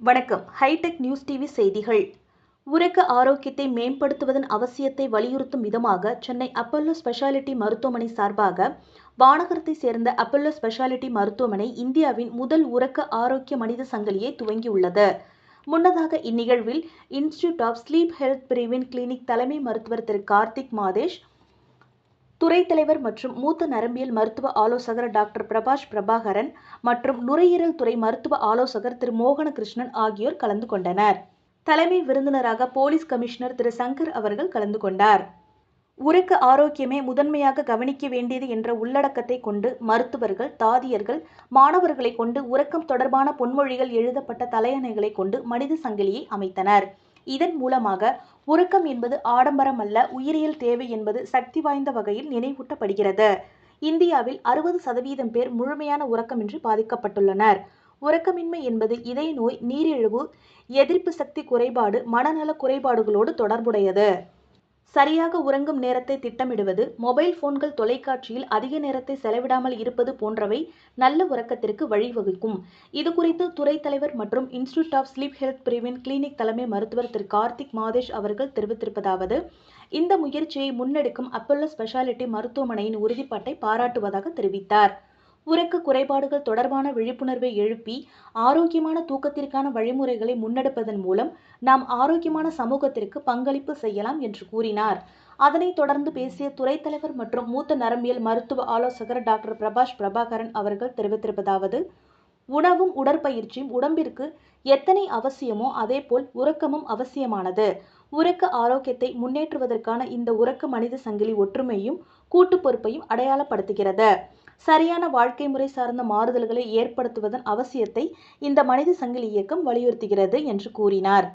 வணக்கம். Hitech news TV செய்திகள். உறக்க ஆரோக்கியத்தை மேம்படுத்துவதன் அவசியத்தை வலியுறுத்தும் விதமாக சென்னை அப்பல்லோ ஸ்பெஷாலிட்டி மருத்துவமனை சார்பாக வானகரத்தை சேர்ந்த அப்பல்லோ ஸ்பெஷாலிட்டி மருத்துவமனை இந்தியாவின் முதல் உறக்க ஆரோக்கிய மனித சங்கிலியை துவங்கியுள்ளது. முன்னதாக இந்நிகழ்வில் இன்ஸ்டிடியூட் ஆஃப் ஸ்லீப் ஹெல்த் பிரிவின் கிளினிக் தலைமை மருத்துவர் திரு கார்த்திக் மாதேஷ் துறை தலைவர் மற்றும் மூத்த நரம்பியல் மருத்துவ ஆலோசகர் டாக்டர் பிரபாஷ் பிரபாகரன் மற்றும் நுரையீரல் துறை மருத்துவ ஆலோசகர் திரு மோகனகிருஷ்ணன் ஆகியோர் கலந்து கொண்டனர். தலைமை விருந்தினராக போலீஸ் கமிஷனர் திரு சங்கர் அவர்கள் கலந்து கொண்டார். உறக்க ஆரோக்கியமே முதன்மையாக கவனிக்க வேண்டியது என்ற உள்ளடக்கத்தை கொண்டு மருத்துவர்கள் தாதியர்கள் மாணவர்களை கொண்டு உறக்கம் தொடர்பான பொன்மொழிகள் எழுதப்பட்ட தலையணைகளை கொண்டு மனித சங்கிலியை அமைத்தனர். இதன் மூலமாக உறக்கம் என்பது ஆடம்பரம் அல்ல உயிரியல் தேவை என்பது சக்தி வாய்ந்த வகையில் நினைவூட்டப்படுகிறது. இந்தியாவில் அறுபது சதவீதம் பேர் முழுமையான உறக்கமின்றி பாதிக்கப்பட்டுள்ளனர். உறக்கமின்மை என்பது இதய நோய் நீரிழிவு எதிர்ப்பு சக்தி குறைபாடு மனநல குறைபாடுகளோடு தொடர்புடையது. சரியாக உறங்கும் நேரத்தை திட்டமிடுவது மொபைல் போன்கள் தொலைக்காட்சியில் அதிக நேரத்தை செலவிடாமல் இருப்பது போன்றவை நல்ல உறக்கத்திற்கு வழிவகுக்கும். இது குறித்து துறை தலைவர் மற்றும் இன்ஸ்டிடியூட் ஆஃப் ஸ்லீப் ஹெல்த் பிரிவின் கிளினிக் தலைமை மருத்துவர் திரு கார்த்திக் மாதேஷ் அவர்கள் தெரிவித்திருப்பதாவது இந்த முயற்சியை முன்னெடுக்கும் அப்பல்லோ ஸ்பெஷாலிட்டி மருத்துவமனையின் உறுதிப்பாட்டை பாராட்டுவதாக தெரிவித்தார். உறக்க குறைபாடுகள் தொடர்பான விழிப்புணர்வை எழுப்பி ஆரோக்கியமான தூக்கத்திற்கான வழிமுறைகளை முன்னெடுப்பதன் மூலம் நாம் ஆரோக்கியமான சமூகத்திற்கு பங்களிப்பு செய்யலாம் என்று கூறினார். அதனைத் தொடர்ந்து பேசிய துறைத் தலைவர் மற்றும் மூத்த நரம்பியல் மருத்துவ ஆலோசகர் டாக்டர் பிரபாஷ் பிரபாகரன் அவர்கள் தெரிவித்திருப்பதாவது உணவும் உடற்பயிற்சியும் உடம்பிற்கு எத்தனை அவசியமோ அதேபோல் உறக்கமும் அவசியமானது. உறக்க ஆரோக்கியத்தை முன்னேற்றுவதற்கான இந்த உறக்க மனித சங்கிலி ஒற்றுமையும் கூட்டு பொறுப்பையும் அடையாளப்படுத்துகிறது. சரியான வாழ்க்கை முறை சார்ந்த மாறுதல்களை ஏற்படுத்துவதன் அவசியத்தை இந்த மனித சங்கிலி இயக்கம் வலியுறுத்துகிறது என்று கூறினார்.